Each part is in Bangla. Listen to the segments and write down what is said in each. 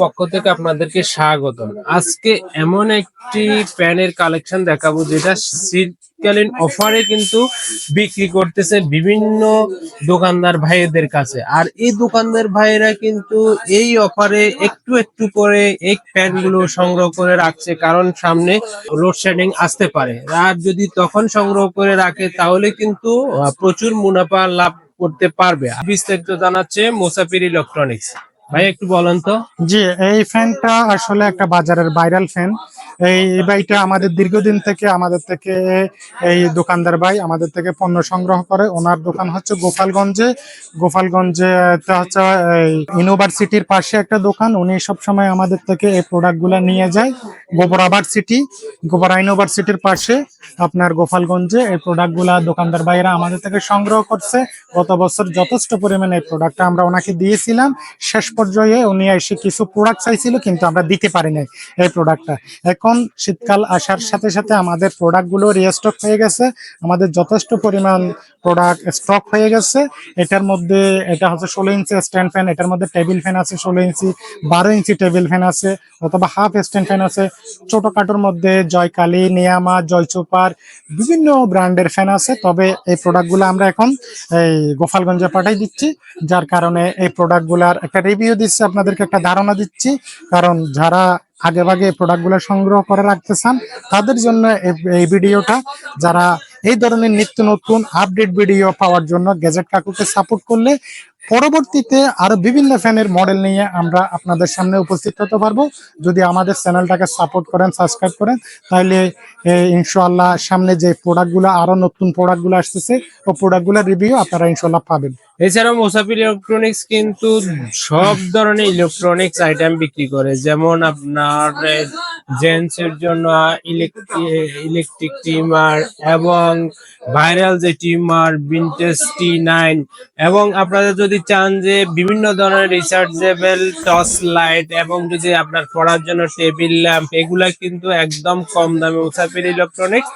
পক্ষ থেকে আপনাদেরকে স্বাগত আজকে এমন একটি প্যানের কালেকশন দেখাবো যেটা শীতকালীন অফারে কিন্তু বিক্রি করতেছে বিভিন্ন দোকানদার ভাইদের কাছে। আর এই দোকানদার ভাইয়েরা কিন্তু এই অফারে একটু একটু করে এই প্যানগুলো সংগ্রহ করে রাখছে, কারণ সামনে লোডশেডিং আসতে পারে। আর যদি তখন সংগ্রহ করে রাখে, তাহলে কিন্তু প্রচুর মুনাফা লাভ করতে পারবে। বিস্তারিত জানাচ্ছে মোসাফির ইলেকট্রনিক্স। ভাই একটু বলেন তো। জি এই ফ্যানটা আসলে একটা বাজারের ভাইরাল ফ্যান এই বাইটা আমাদের দীর্ঘদিন থেকে আমাদের থেকে এই দোকানদার ভাই, আমাদের থেকে পণ্য সংগ্রহ করে। ওনার দোকান হচ্ছে গোপালগঞ্জে। গোপালগঞ্জে হচ্ছে ইউনিভার্সিটির পাশে একটা দোকান। উনি সবসময় আমাদের থেকে এই প্রোডাক্টগুলো নিয়ে যায়। গোবরাবাদ সিটি, গোবরা ইউনিভার্সিটির পাশে আপনার গোপালগঞ্জে এই প্রোডাক্টগুলা দোকানদার ভাইরা আমাদের থেকে সংগ্রহ করছে। গত বছর যথেষ্ট পরিমাণে এই প্রোডাক্টটা আমরা ওনাকে দিয়েছিলাম। শেষ পর্যায়ে উনি এসে কিছু প্রোডাক্ট চাইছিল, কিন্তু আমরা দিতে পারি নাই এই প্রোডাক্টটা। এখন শীতকাল আসার সাথে সাথে আমাদের প্রোডাক্টগুলো রিস্টক হয়ে গেছে। আমাদের যথেষ্ট পরিমাণ প্রোডাক্ট স্টক হয়ে গেছে। এটার মধ্যে, এটা হচ্ছে ষোলো ইঞ্চি স্ট্যান্ড ফ্যান এটার মধ্যে টেবিল ফ্যান আছে ষোলো ইঞ্চি, বারো ইঞ্চি টেবিল ফ্যান আছে, অথবা হাফ স্ট্যান্ড ফ্যান আছে। ছোটখাটোর মধ্যে জয়কালী, নিয়ামা, জয়চোপার, বিভিন্ন ব্র্যান্ডের ফ্যান আছে। তবে এই প্রোডাক্টগুলো আমরা এখন এই গোপালগঞ্জে পাঠাই দিচ্ছি। যার কারণে এই প্রোডাক্টগুলার একটা রিভিউ দিচ্ছি, আপনাদেরকে একটা ধারণা দিচ্ছি। কারণ যারা আগে ভাগে প্রোডাক্টগুলো সংগ্রহ করে রাখতে চান তাদের জন্য এই- এই ভিডিওটা যারা এই ধরনের নিত্য নতুন আপডেট ভিডিও পাওয়ার জন্য গ্যাজেট কাকুকে সাপোর্ট করলে পরবর্তীতে আরও বিভিন্ন ফ্যানের মডেল নিয়ে আমরা আপনাদের সামনে উপস্থিত হতে পারব। যদি আমাদের চ্যানেলটাকে সাপোর্ট করেন সাবস্ক্রাইব করেন তাহলে এ, ইনশাআল্লাহ সামনে যে প্রোডাক্টগুলো আরও নতুন প্রোডাক্টগুলো আসতেছে ও প্রোডাক্টগুলোর রিভিউ আপনারা ইনশাআল্লাহ পাবেন। এছাড়াও মুসাফির ইলেকট্রনিক্স কিন্তু সব ধরনের ইলেকট্রনিক্স আইটেম বিক্রি করে। যেমন আপনার জেন্টস এর জন্য ইলেকট্রিক টিমার এবং ভাইরাল যে টিমার ভিনটেজ টি নাইন এবং আপনারা যদি চান যে বিভিন্ন ধরনের রিচার্জেবল টর্চ লাইট এবং যদি আপনার পড়ার জন্য টেবিল ল্যাম্প এগুলা কিন্তু একদম কম দামে মুসাফির ইলেকট্রনিক্স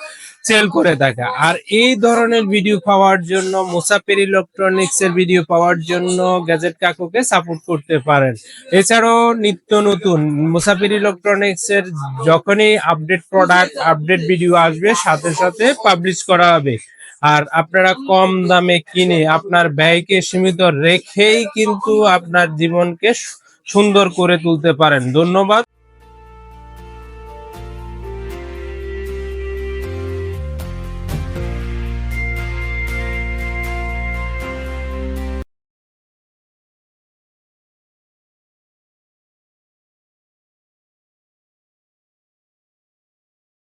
সেল করে থাকে আর এই ধরনের ভিডিও পাওয়ার জন্য, মুসাফির ইলেকট্রনিক্স এর ভিডিও পাওয়ার জন্য গ্যাজেট কাকুকে সাপোর্ট করতে পারেন। এছাড়াও নিত্য নতুন, মুসাফির ইলেকট্রনিক্স এর যখনই আপডেট প্রোডাক্ট আপডেট ভিডিও আসবে, সাথে সাথে পাবলিশ করা হবে। আর আপনারা কম দামে কিনে আপনার ব্যয়কে সীমিত রেখেই কিন্তু আপনার জীবনকে সুন্দর করে তুলতে পারেন। ধন্যবাদ।